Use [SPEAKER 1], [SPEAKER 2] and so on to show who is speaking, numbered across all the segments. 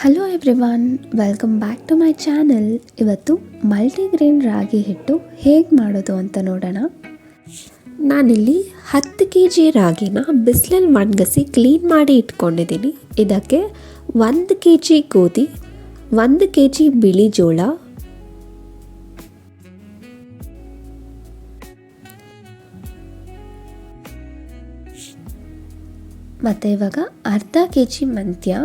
[SPEAKER 1] Hello everyone welcome back to my channel ಇವತ್ತು multigrain ರಾಗಿ ಹಿಟ್ಟು ಹೇಗೆ ಮಾಡೋದು ಅಂತ ನೋಡೋಣ.
[SPEAKER 2] ನಾನಿಲ್ಲಿ ಹತ್ತು ಕೆ ಜಿ ರಾಗಿನ ಬಿಸಿಲಲ್ಲಿ ಒಣಗಿಸಿ ಕ್ಲೀನ್ ಮಾಡಿ ಇಟ್ಕೊಂಡಿದ್ದೀನಿ. ಇದಕ್ಕೆ ಒಂದು ಕೆ ಜಿ ಗೋಧಿ, ಒಂದು ಕೆ ಜಿ ಬಿಳಿ ಜೋಳ,
[SPEAKER 1] ಮತ್ತು ಇವಾಗ ಅರ್ಧ ಕೆ ಜಿ ಮೆಂತ್ಯ.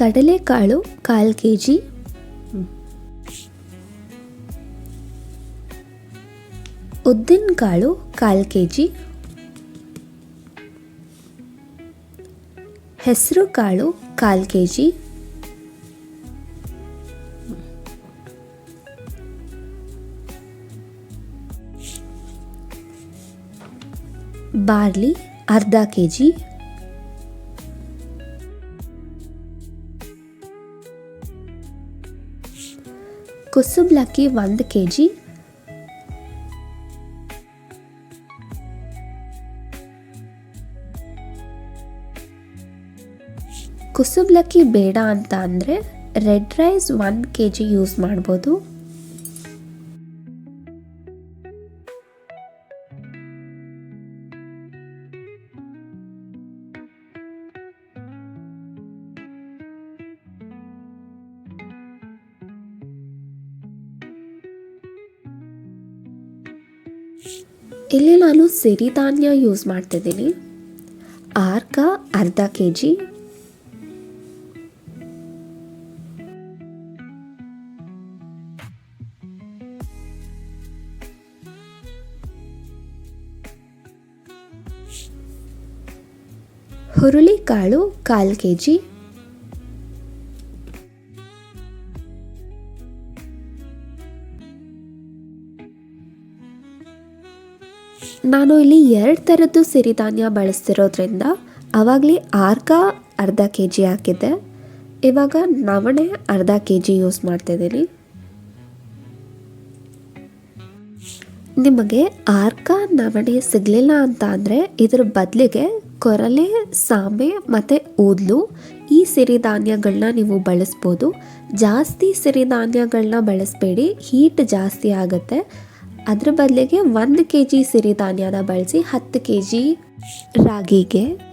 [SPEAKER 1] ಕಡಲೆಕಾಳು ಕಾಲು ಕೆ ಜಿ ಉದ್ದಿನಕಾಳು ಕಾಲು ಕೆ ಜಿ ಹೆಸರು ಕಾಳು ಕಾಲು ಕೆ ಜಿ ಬಾರ್ಲಿ ಅರ್ಧ ಕೆ ಜಿ ಕುಸುಬ್ಲಕ್ಕಿ ಒಂದು ಕೆ ಜಿ ಕುಸುಬ್ಲಕ್ಕಿ ಬೇಡ ಅಂತ ಅಂದರೆ ರೆಡ್ ರೈಸ್ ಒಂದು ಕೆ ಜಿ ಯೂಸ್ ಮಾಡ್ಬೋದು. ಇಲ್ಲಿ ನಾನು ಸಿರಿಧಾನ್ಯ ಯೂಸ್ ಮಾಡ್ತಿದ್ದೀನಿ. ಆರ್ಕ ಅರ್ಧ ಕೆ ಜಿ ಹುರುಳಿಕಾಳು ಕಾಲು ಕೆ ಜಿ ನಾನು ಇಲ್ಲಿ ಎರಡು ಥರದ್ದು ಸಿರಿಧಾನ್ಯ ಬಳಸ್ತಿರೋದ್ರಿಂದ ಆವಾಗಲೇ ಆರ್ಕ ಅರ್ಧ ಕೆ ಜಿ ಹಾಕಿದ್ದೆ. ಇವಾಗ ನವಣೆ ಅರ್ಧ ಕೆ ಜಿ ಯೂಸ್ ಮಾಡ್ತಿದ್ದೀನಿ. ನಿಮಗೆ ಆರ್ಕ ನವಣೆ ಸಿಗಲಿಲ್ಲ ಅಂತ ಅಂದರೆ ಇದರ ಬದಲಿಗೆ ಕೊರಲೆ ಸಾಮೆ ಮತ್ತು ಊದ್ಲು ಈ ಸಿರಿಧಾನ್ಯಗಳನ್ನ ನೀವು ಬಳಸ್ಬೋದು. ಜಾಸ್ತಿ ಸಿರಿಧಾನ್ಯಗಳನ್ನ ಬಳಸಬೇಡಿ. ಹೀಟ್ ಜಾಸ್ತಿ ಆಗುತ್ತೆ. ಅದ್ರ ಬದಲಿಗೆ ಒಂದು ಕೆ ಜಿ ಸಿರಿಧಾನ್ಯನ ಬಳಸಿ ಹತ್ತು ಕೆ ಜಿ ರಾಗಿಗೆ.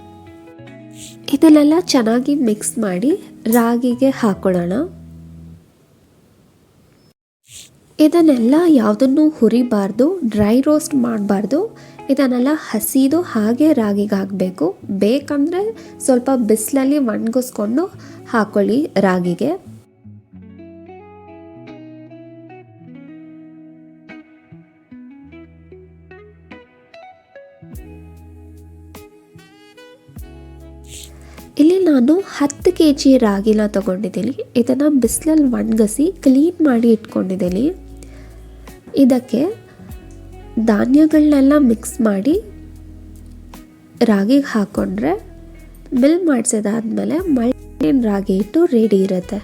[SPEAKER 1] ಇದನ್ನೆಲ್ಲ ಚೆನ್ನಾಗಿ ಮಿಕ್ಸ್ ಮಾಡಿ ರಾಗಿಗೆ ಹಾಕೊಳ್ಳೋಣ ಇದನ್ನೆಲ್ಲ ಯಾವುದನ್ನು ಹುರಿಬಾರ್ದು ಡ್ರೈ ರೋಸ್ಟ್ ಮಾಡಬಾರ್ದು. ಇದನ್ನೆಲ್ಲ ಹಸಿದು ಹಾಗೆ ರಾಗಿಗೆ ಹಾಕಬೇಕು. ಬೇಕಂದರೆ ಸ್ವಲ್ಪ ಬಿಸಿಲಲ್ಲಿ ಒಣಗಿಸ್ಕೊಂಡು ಹಾಕೊಳ್ಳಿ ರಾಗಿಗೆ. ನಾನು ಹತ್ತು ಕೆ ಜಿ ರಾಗಿನ ತಗೊಂಡಿದ್ದೀನಿ. ಇದನ್ನು ಬಿಸಿಲಲ್ಲಿ ಒಣಗಿಸಿ ಕ್ಲೀನ್ ಮಾಡಿ ಇಟ್ಕೊಂಡಿದ್ದೀನಿ. ಇದಕ್ಕೆ ಧಾನ್ಯಗಳನ್ನೆಲ್ಲ ಮಿಕ್ಸ್ ಮಾಡಿ ರಾಗಿಗೆ ಹಾಕ್ಕೊಂಡ್ರೆ ಮಿಲ್ ಮಾಡಿಸಿದಾದ್ಮೇಲೆ ಮಲ್ಟಿನ್ ರಾಗಿ ಹಿಟ್ಟು ರೆಡಿ ಇರುತ್ತೆ.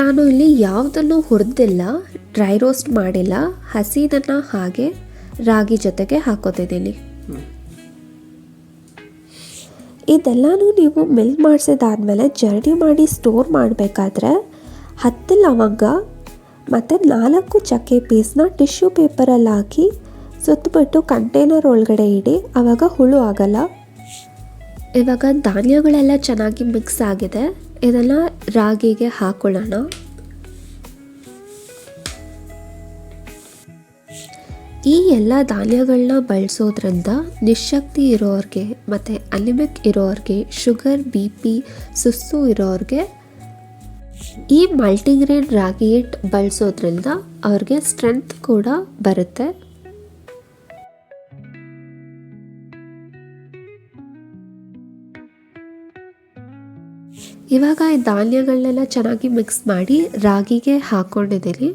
[SPEAKER 1] ನಾನು ಇಲ್ಲಿ ಯಾವುದನ್ನು ಹುರಿದಿಲ್ಲ ಡ್ರೈ ರೋಸ್ಟ್ ಮಾಡಿಲ್ಲ ಹಸಿದನ್ನು ಹಾಗೆ ರಾಗಿ ಜೊತೆಗೆ ಹಾಕೋತಿದ್ದೀನಿ. ಇದೆಲ್ಲನೂ ನೀವು ಮಿಲ್ ಮಾಡಿಸಿದಾದ್ಮೇಲೆ ಜರ್ಡಿ ಮಾಡಿ ಸ್ಟೋರ್ ಮಾಡಬೇಕಾದ್ರೆ ಹತ್ತು ಲವಂಗ ಮತ್ತು ನಾಲ್ಕು ಚಕ್ಕೆ ಪೀಸ್ನ ಟಿಶ್ಯೂ ಪೇಪರಲ್ಲಿ ಹಾಕಿ ಸುತ್ತಬಿಟ್ಟು ಕಂಟೈನರ್ ಒಳಗಡೆ ಇಡಿ ಆವಾಗ ಹುಳು ಆಗಲ್ಲ. ಇವಾಗ ಧಾನ್ಯಗಳೆಲ್ಲ ಚೆನ್ನಾಗಿ ಮಿಕ್ಸ್ ಆಗಿದೆ. ಇದನ್ನು ರಾಗಿಗೆ ಹಾಕೊಳ್ಳೋಣ. ಈ ಎಲ್ಲ ಧಾನ್ಯಗಳನ್ನ ಬಳಸೋದ್ರಿಂದ ನಿಶಕ್ತಿ ಇರೋರಿಗೆ ಮತ್ತು ಅನಿಮಿಕ್ ಇರೋರಿಗೆ, ಶುಗರ್, ಬಿ ಪಿ ಸುಸ್ತು ಇರೋರಿಗೆ ಈ ಮಲ್ಟಿಗ್ರೇನ್ ರಾಗಿ ಬಳಸೋದ್ರಿಂದ ಅವ್ರಿಗೆ ಸ್ಟ್ರೆಂತ್ ಕೂಡ ಬರುತ್ತೆ. ಇವಾಗ ಈ ಧಾನ್ಯಗಳನ್ನೆಲ್ಲ ಚೆನ್ನಾಗಿ ಮಿಕ್ಸ್ ಮಾಡಿ ರಾಗಿಗೆ ಹಾಕ್ಕೊಂಡಿದ್ದೀನಿ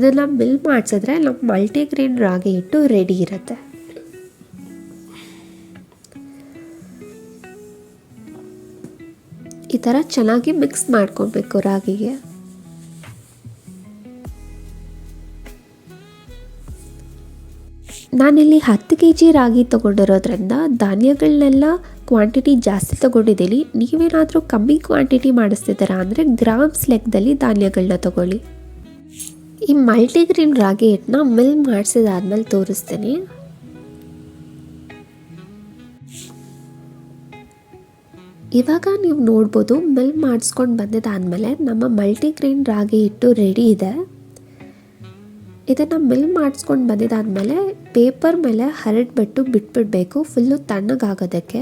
[SPEAKER 1] ಇದನ್ನು ಮಿಲ್ ಮಾಡಿಸಿದ್ರೆ ನಮ್ಮ ಮಲ್ಟಿಗ್ರೇನ್ ರಾಗಿ ಇಟ್ಟು ರೆಡಿ ಇರುತ್ತೆ. ಈ ಥರ ಚೆನ್ನಾಗಿ ಮಿಕ್ಸ್ ಮಾಡ್ಕೊಬೇಕು ರಾಗಿಗೆ.
[SPEAKER 2] ನಾನಿಲ್ಲಿ ಹತ್ತು ಕೆ ಜಿ ರಾಗಿ ತೊಗೊಂಡಿರೋದ್ರಿಂದ ಧಾನ್ಯಗಳನ್ನೆಲ್ಲ ಕ್ವಾಂಟಿಟಿ ಜಾಸ್ತಿ ತೊಗೊಂಡಿದ್ದೀನಿ. ನೀವೇನಾದರೂ ಕಮ್ಮಿ ಕ್ವಾಂಟಿಟಿ ಮಾಡಿಸ್ತಿದ್ದೀರಾ ಅಂದರೆ ಗ್ರಾಮ್ಸ್ ಲೆಕ್ಕದಲ್ಲಿ ಧಾನ್ಯಗಳನ್ನ ತೊಗೊಳ್ಳಿ. ಈ ಮಲ್ಟಿಗ್ರೀನ್ ರಾಗಿ ಹಿಟ್ಟನ್ನ ಮಿಲ್ ಮಾಡಿಸಿದಾದ್ಮೇಲೆ ತೋರಿಸ್ತೀನಿ. ಇವಾಗ ನೀವು ನೋಡ್ಬೋದು ಮಿಲ್ ಮಾಡಿಸ್ಕೊಂಡು ಬಂದಿದ್ದಾದಮೇಲೆ ನಮ್ಮ ಮಲ್ಟಿಗ್ರೀನ್ ರಾಗಿ ಹಿಟ್ಟು ರೆಡಿ ಇದೆ. ಇದನ್ನು ಮಿಲ್ ಮಾಡಿಸ್ಕೊಂಡು ಬಂದಿದ್ದಾದಮೇಲೆ ಪೇಪರ್ ಮೇಲೆ ಹರಡ್ಬಿಟ್ಟು ಬಿಟ್ಬಿಡಬೇಕು, ಫುಲ್ಲು ತಣ್ಣಗಾಗೋದಕ್ಕೆ.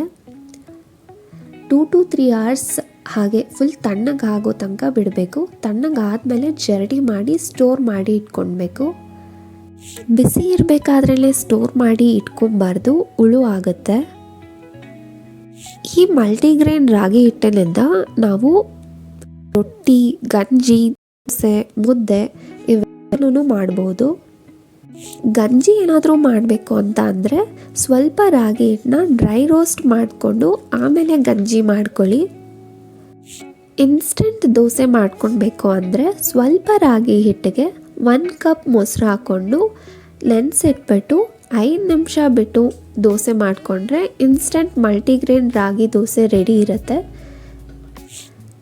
[SPEAKER 2] ಟೂ ಟು ತ್ರೀ ಅವರ್ಸ್ ಹಾಗೆ ಫುಲ್ ತಣ್ಣಗಾಗೋ ತನಕ ಬಿಡಬೇಕು. ತಣ್ಣಗಾದಮೇಲೆ ಜರಡಿ ಮಾಡಿ ಸ್ಟೋರ್ ಮಾಡಿ ಇಟ್ಕೊಳ್ಬೇಕು. ಬಿಸಿ ಇರಬೇಕಾದ್ರಲ್ಲೇ ಸ್ಟೋರ್ ಮಾಡಿ ಇಟ್ಕೊಬಾರ್ದು ಹುಳು ಆಗುತ್ತೆ. ಈ ಮಲ್ಟಿಗ್ರೇನ್ ರಾಗಿ ಹಿಟ್ಟಿನಿಂದ ನಾವು ರೊಟ್ಟಿ, ಗಂಜಿ, ದೋಸೆ, ಮುದ್ದೆ ಇವೆಲ್ಲೂ ಮಾಡ್ಬೋದು. ಗಂಜಿ ಏನಾದರೂ ಮಾಡಬೇಕು ಅಂತ ಅಂದರೆ ಸ್ವಲ್ಪ ರಾಗಿ ಹಿಟ್ಟನ್ನ ಡ್ರೈ ರೋಸ್ಟ್ ಮಾಡಿಕೊಂಡು ಆಮೇಲೆ ಗಂಜಿ ಮಾಡ್ಕೊಳ್ಳಿ. ಇನ್ಸ್ಟೆಂಟ್ ದೋಸೆ ಮಾಡ್ಕೊಳ್ಬೇಕು ಅಂದರೆ ಸ್ವಲ್ಪ ರಾಗಿ ಹಿಟ್ಟಿಗೆ ಒಂದು ಕಪ್ ಮೊಸರು ಹಾಕ್ಕೊಂಡು ನೆನೆಸಿಟ್ಬಿಟ್ಟು ಐದು ನಿಮಿಷ ಬಿಟ್ಟು ದೋಸೆ ಮಾಡಿಕೊಂಡ್ರೆ ಇನ್ಸ್ಟೆಂಟ್ ಮಲ್ಟಿಗ್ರೇನ್ ರಾಗಿ ದೋಸೆ ರೆಡಿ ಇರುತ್ತೆ.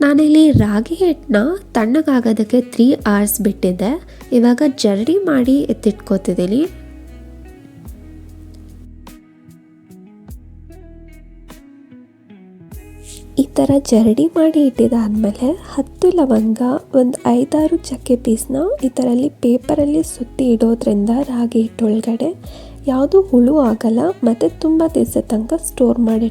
[SPEAKER 2] ನಾನಿಲ್ಲಿ ರಾಗಿ ಹಿಟ್ಟನ್ನ ತಣ್ಣಗಾಗೋದಕ್ಕೆ ತ್ರೀ ಅವರ್ಸ್ ಬಿಟ್ಟಿದ್ದೆ. ಇವಾಗ ಜರಡಿ ಮಾಡಿ ಎತ್ತಿಟ್ಕೋತಿದ್ದೀನಿ. ಈ ಥರ ಜರಡಿ ಮಾಡಿ ಇಟ್ಟಿದ್ದಾದಮೇಲೆ ಹತ್ತು ಲವಂಗ, ಒಂದು ಐದಾರು ಚಕ್ಕೆ ಪೀಸ್ನ ಈ ಥರಲ್ಲಿ ಪೇಪರಲ್ಲಿ ಸುತ್ತಿ ಇಡೋದ್ರಿಂದ ರಾಗಿ ಹಿಟ್ಟೊಳಗಡೆ. ಯಾವುದೂ ಹುಳು ಆಗಲ್ಲ, ಮತ್ತು ತುಂಬ ದಿವಸ ತನಕ ಸ್ಟೋರ್ ಮಾಡಿ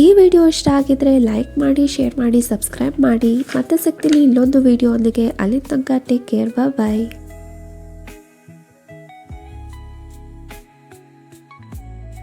[SPEAKER 2] ಈ ವಿಡಿಯೋ ಇಷ್ಟ ಆಗಿದ್ರೆ ಲೈಕ್ ಮಾಡಿ, ಶೇರ್ ಮಾಡಿ, ಸಬ್ಸ್ಕ್ರೈಬ್ ಮಾಡಿ. ಮತ್ತೆ ಸಿಗ್ತೀನಿ ಇನ್ನೊಂದು ವಿಡಿಯೋ ಒಂದಿಗೆ. ಅಲ್ಲಿ ತನಕ ಟೇಕ್ ಕೇರ್ ಬಾಯ್